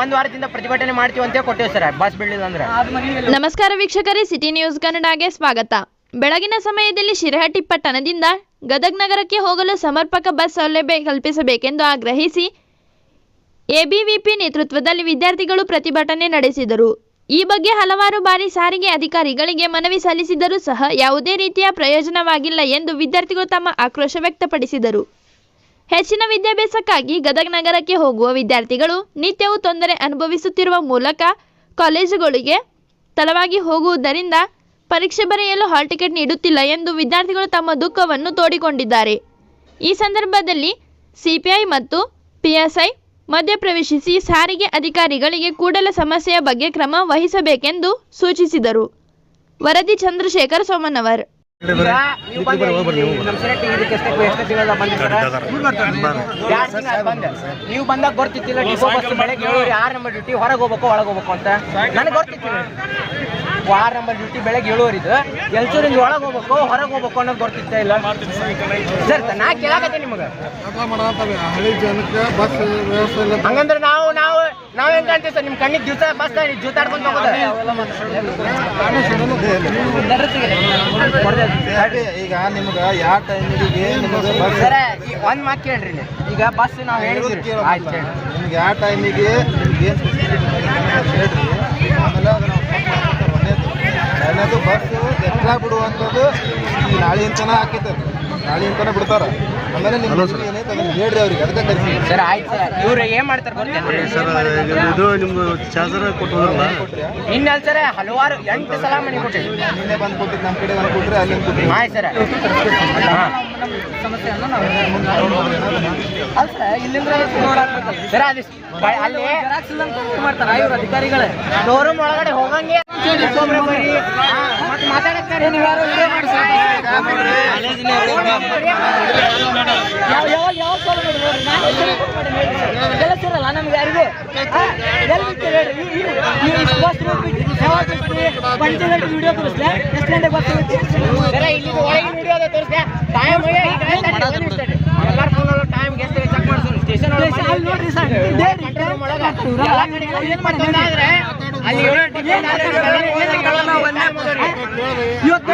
ಒಂದ್ ವಾರದಿಂದ ಪ್ರತಿಭಟನೆ ಮಾಡ್ತೀವಿ ಅಂತ ಸರ್ ಬಸ್ ಬಿಡಲಿಲ್ಲ ಅಂದ್ರೆ. ನಮಸ್ಕಾರ ವೀಕ್ಷಕರೇ, ಸಿಟಿ ನ್ಯೂಸ್ ಕನ್ನಡಗೆ ಸ್ವಾಗತ. ಬೆಳಗಿನ ಸಮಯದಲ್ಲಿ ಶಿರಹಟ್ಟಿ ಪಟ್ಟಣದಿಂದ ಗದಗ್ ನಗರಕ್ಕೆ ಹೋಗಲು ಸಮರ್ಪಕ ಬಸ್ ಸೌಲಭ್ಯ ಕಲ್ಪಿಸಬೇಕೆಂದು ಆಗ್ರಹಿಸಿ ಎಬಿವಿಪಿ ನೇತೃತ್ವದಲ್ಲಿ ವಿದ್ಯಾರ್ಥಿಗಳು ಪ್ರತಿಭಟನೆ ನಡೆಸಿದರು. ಈ ಬಗ್ಗೆ ಹಲವಾರು ಬಾರಿ ಸಾರಿಗೆ ಅಧಿಕಾರಿಗಳಿಗೆ ಮನವಿ ಸಲ್ಲಿಸಿದರೂ ಸಹ ಯಾವುದೇ ರೀತಿಯ ಪ್ರಯೋಜನವಾಗಿಲ್ಲ ಎಂದು ವಿದ್ಯಾರ್ಥಿಗಳು ತಮ್ಮ ಆಕ್ರೋಶ ವ್ಯಕ್ತಪಡಿಸಿದರು. ಹೆಚ್ಚಿನ ವಿದ್ಯಾಭ್ಯಾಸಕ್ಕಾಗಿ ಗದಗ ನಗರಕ್ಕೆ ಹೋಗುವ ವಿದ್ಯಾರ್ಥಿಗಳು ನಿತ್ಯವೂ ತೊಂದರೆ ಅನುಭವಿಸುತ್ತಿರುವ ಮೂಲಕ ಕಾಲೇಜುಗಳಿಗೆ ತಡವಾಗಿ ಹೋಗುವುದರಿಂದ ಪರೀಕ್ಷೆ ಬರೆಯಲು ಹಾಲ್ ಟಿಕೆಟ್ ನೀಡುತ್ತಿಲ್ಲ ಎಂದು ವಿದ್ಯಾರ್ಥಿಗಳು ತಮ್ಮ ದುಃಖವನ್ನು ತೋಡಿಕೊಂಡಿದ್ದಾರೆ. ಈ ಸಂದರ್ಭದಲ್ಲಿ ಸಿಪಿಐ ಮತ್ತು ಪಿಎಸ್ಐ ಮಧ್ಯಪ್ರವೇಶಿಸಿ ಸಾರಿಗೆ ಅಧಿಕಾರಿಗಳಿಗೆ ಕೂಡಲ ಸಮಸ್ಯೆಯ ಬಗ್ಗೆ ಕ್ರಮ ವಹಿಸಬೇಕೆಂದು ಸೂಚಿಸಿದರು. ವರದಿ ಚಂದ್ರಶೇಖರ್ ಸೋಮನವರ್. ನೀವು ಬಂದಾಗ ಗೊತ್ತಿತ್ತಿಲ್ಲ ಡಿಪೋ ಬಸ್ ಬೆಳಗ್ಗೆ ಏಳು ಆರು ನಂಬರ್ ಡ್ಯೂಟಿ ಹೊರಗೆ ಹೋಗ್ಬೇಕು ಒಳಗೆ ಹೋಗ್ಬೇಕು ಅಂತ. ನನಗೆ ಗೊತ್ತಿತ್ತಿಲ್ಲ. ಆರು ನಂಬರ್ ಡ್ಯೂಟಿ ಬೆಳಗ್ಗೆ ಏಳುವರಿದು ಎಲ್ಸೂರಿಂದ ಒಳಗೆ ಹೋಗ್ಬೇಕು ಹೊರಗೆ ಹೋಗ್ಬೇಕು ಅನ್ನೋದು ಗೊತ್ತಿತ್ತ ಇಲ್ಲ. ಸರ್ ನಾ ಕೇಳಾಕತ್ತೆ ನಿಮಗೆ. ಹಳ್ಳಿ ಜನಕ್ಕೆ ಬಸ್ ವ್ಯವಸ್ಥೆ ಇಲ್ಲ ಹಂಗಂದ್ರೆ ನಾವು ನಾವು ನಾವು ಹೆಂಗ ಕಾಣ್ತೀವಿ ಸರ್? ನಿಮ್ ಕಣ್ಣಿಗೆ ದಿವಸ ಬಸ್ ಜೂತಾಡ್ಕೊಂಡು ಹೋಗೋದು. ಈಗ ನಿಮ್ಗೆ ಯಾವ ಟೈಮಿಗೆ ನಿಮಗೆ ಬಸ್ ಒಂದು ಮಾತು ಕೇಳ್ರಿ. ಈಗ ಬಸ್ ನಾವು ಹೇಳಿದ್ವಿ ಆಯ್ತು ನಿಮ್ಗೆ ಯಾವ ಟೈಮಿಗೆ ನಿಮ್ಗೆ ಏನು ಹೇಳ್ರಿ ಆಮೇಲೆ ಅದು ನಾವು ಎರಡನೇದು ಬಸ್ ಎಲ್ಲ ಬಿಡುವಂಥದ್ದು ಈ ನಾಳೆಯಿಂದನ ಹಾಕಿದ್ದಾರೆ. ನಾಳೆಯಿಂದನ ಬಿಡ್ತಾರ. ಆಮೇಲೆ ಸರ್. ಸರ್ ಆಯ್ತು ಸರ್. ಇವ್ರು ಏನ್ ಮಾಡ್ತಾರೆ ಸರ್ ಇದು ನಿಮ್ದು ಚಾರ್ಜರ್ ಕೊಟ್ಟು ಹೋದ್ರಲ್ಲ ಕೊಟ್ರಿ ಇನ್ನಲ್ ಸರ್ ಹಲವಾರು ಎಂಟು ಸಲ ಮನೆ ಕೊಟ್ಟಿವಿ ನಿನ್ನೆ ಬಂದು ಕೊಟ್ಟಿದ್ದು ನಮ್ಮ ಕಡೆ ಆಯ್ತು ಸರ್. ಸರ್ ಅಲ್ಲಿ ಶೋರೂಮ್ ಒಳಗಡೆ ಹೋಗಂಗೆ ಒಬ್ಬೊಬ್ರೆ ಬರ್ರಿ. ಹಾ, ಮತ್ತ್ ಮಾತಾಡಕ್ತಾರೆ ನೀವು ಯಾರು ವಿಡಿಯೋ ಕೆಲಸಿರಲ್ಲ ನಮ್ಗೆ ಯಾರಿಗೂ? ಎಲ್ಲಿ ಹೇಳ್ರಿ? ನೀವು ಈ- ಈ ಯಾವಾಗ ಬಿಡ್ತೀರಿ? ಬಂಟಿ ಗಂಟೆ ವಿಡಿಯೋ ತೋರಿಸ್ಲೆ? ಎಷ್ಟು ಗಂಟೆಗೆ ಬರ್ತೀವಿ ಅಲ್ಲಿ ನೋಡ್ರಿ ಸರ್. ಏನ್ ಮಾಡ್ತಾರೆ. ಇವತ್ತು